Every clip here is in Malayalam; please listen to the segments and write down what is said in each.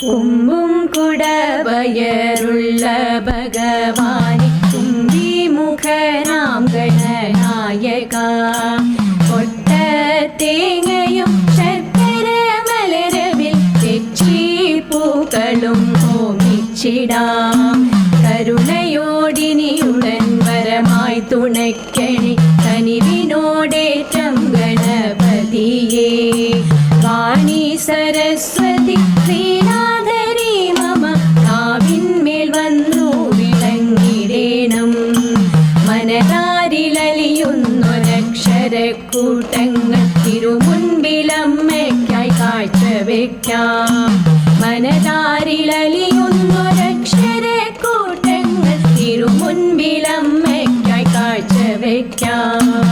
കൊമ്പും കുടവയറുള്ള ഭഗവാനെ കുമ്പി മുഖനാം ഗണനായക. കൊട്ട തേങ്ങയും ശർക്കര മലരവിൽ തെച്ചി പൂക്കളും ഹോമിച്ചിടാം സരസ്വതി ശ്രീനാഥരി മമ. കാവിന്മേൽ വന്നു വിളങ്ങിടേണം. മനതാരിലലിയുന്നൊരക്ഷരക്കൂട്ടങ്ങൾ തിരുമുൻപിലമ്മയ്ക്കായി കാഴ്ചവെക്കാം. മനതാരിലലിയുന്നൊരക്ഷരക്കൂട്ടങ്ങൾ തിരുമുൻപിലമ്മയ്ക്കായി കാഴ്ചവെക്കാം.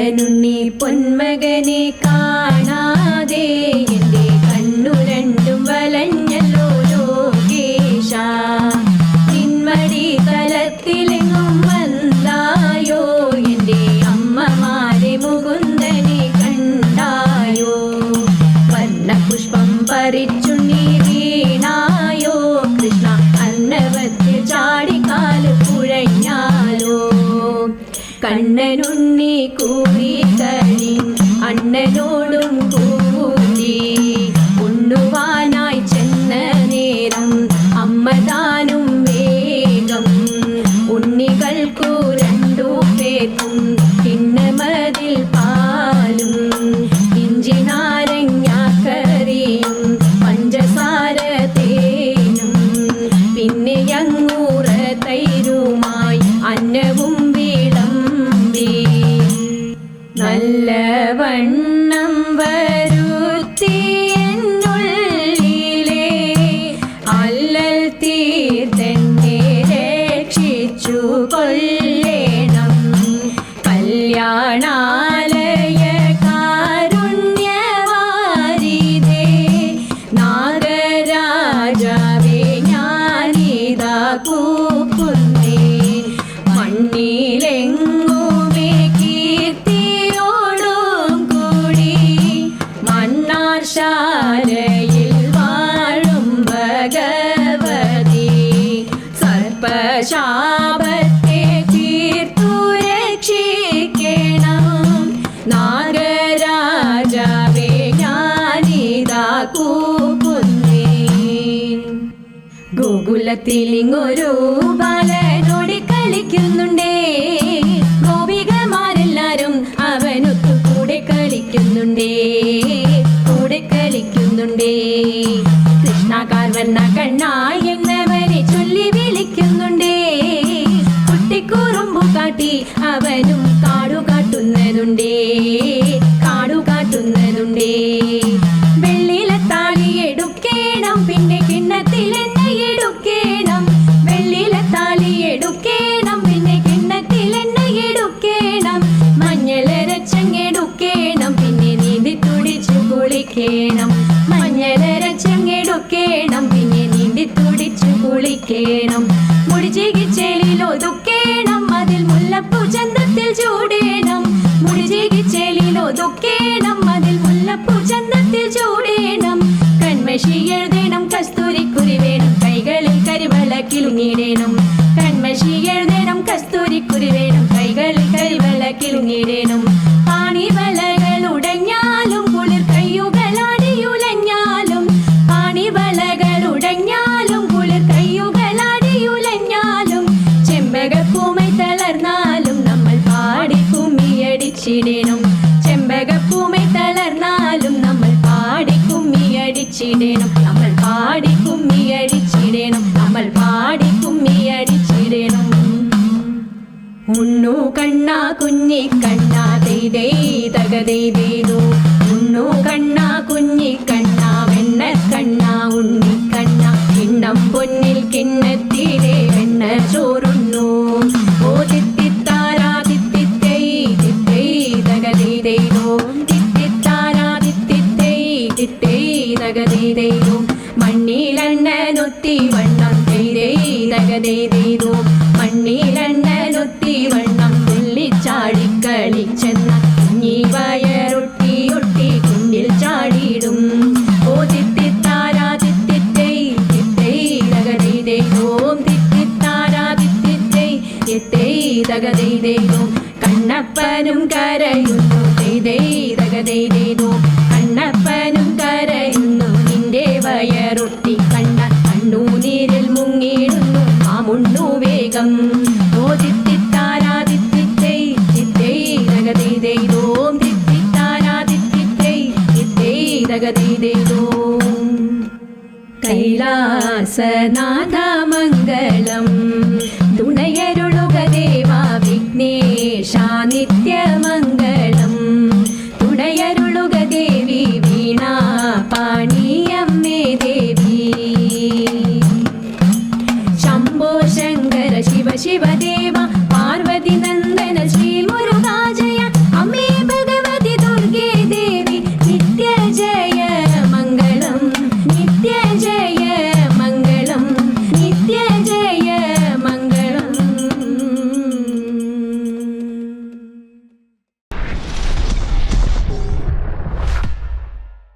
കണ്ണനുണ്ണി പൊന്മകനെ ഉണ്ണി കൂടി കഴി അണ്ണനോടും see ഗോകുലത്തിൽ ഇങ്ങൊരു ബാലനോടി കളിക്കുന്നുണ്ടേ. ഗോപികമാരെല്ലാരും അവനൊത്തു കൂടെ കളിക്കുന്നുണ്ടേ. കൂടെ കളിക്കുന്നുണ്ടേ. കൃഷ്ണ കാർവർണ കണ്ണ എന്നവനെ ചൊല്ലി വിളിക്കുന്നുണ്ടേ. കുട്ടിക്കുറുമ്പു കാട്ടി അവനും കാടു എടുക്കേണം മഞ്ഞളരച്ചങ്ങെടുക്കേണം. പിന്നെ നീന്തി തുടിച്ചു കുളിക്കേണം. മഞ്ഞളരച്ചങ്ങെടുക്കേണം. പിന്നെ നീന്തി തുടിച്ചു കുളിക്കേണം. മുടിചികിച്ചേലിൽ ഒതുക്കേണം. അതിൽ മുല്ലപ്പൂ ചന്തത്തിൽ ചൂടേണം. മുടിചികിച്ചേലിൽ ഒതുക്കേണം. അതിൽ മുല്ലപ്പൂ ചന്തത്തിൽ ചൂടേണം. കൺമഷി എഴുതേണം. കസ്തൂരിക്കുരി വേണം. കൈകളിൽ കരിവളക്കിലുങ്ങിടേണം കൺമഷി എഴുതേണം. കസ്തൂരിക്കുരി വേണം. കൈകളിൽ പാണിവലകൾ ഉടഞ്ഞാലും കുളിർ കയ്യുകളാടിയുലഞ്ഞാലും പാണിവലകൾ ഉടഞ്ഞാലും കുളിർ കയ്യുകളാടിയുലഞ്ഞാലും ചെമ്പകപ്പൂമൈ തളർന്നാലും നമ്മൾ പാടി കുമ്മിയടിച്ചിടണം ചെമ്പകപ്പൂമൈ തളർന്നാലും നമ്മൾ പാടി കുമ്മിയടിച്ചിടണം കണ്ണ കുഞ്ഞി കണ്ണ തകതൈതേതു ഉണ്ണു കണ്ണ കുഞ്ഞി കണ്ണ ഉണ്ണി കണ്ണ. കിണ്ണം പൊന്നിൽ കിണ്ണത്തിലെ വെണ്ണ ചോറുണ്ണു. ഓ തിത്തിത്താരാ തിത്തിത്തൈ തിത്തൈ തകതൈതേതു തിത്തിത്താരാ തിത്തിത്തൈ തിത്തൈ തകതൈതേതു മണ്ണിലെണ്ണനൊത്തി വണ്ണം തെയ്തേ തകതൈതേതു മണ്ണിലെണ്ണനൊത്തി തകതൈതേതോം കണ്ണപ്പനും കരയുന്നു. തെയ്തൈ കണ്ണപ്പനും കരയുന്നു. നിന്റെ വയറൊട്ടി കണ്ണ കണ്ണൂനീരിൽ മുങ്ങിയിടുന്നു. ആ മുണ്ണു വേഗം ഓ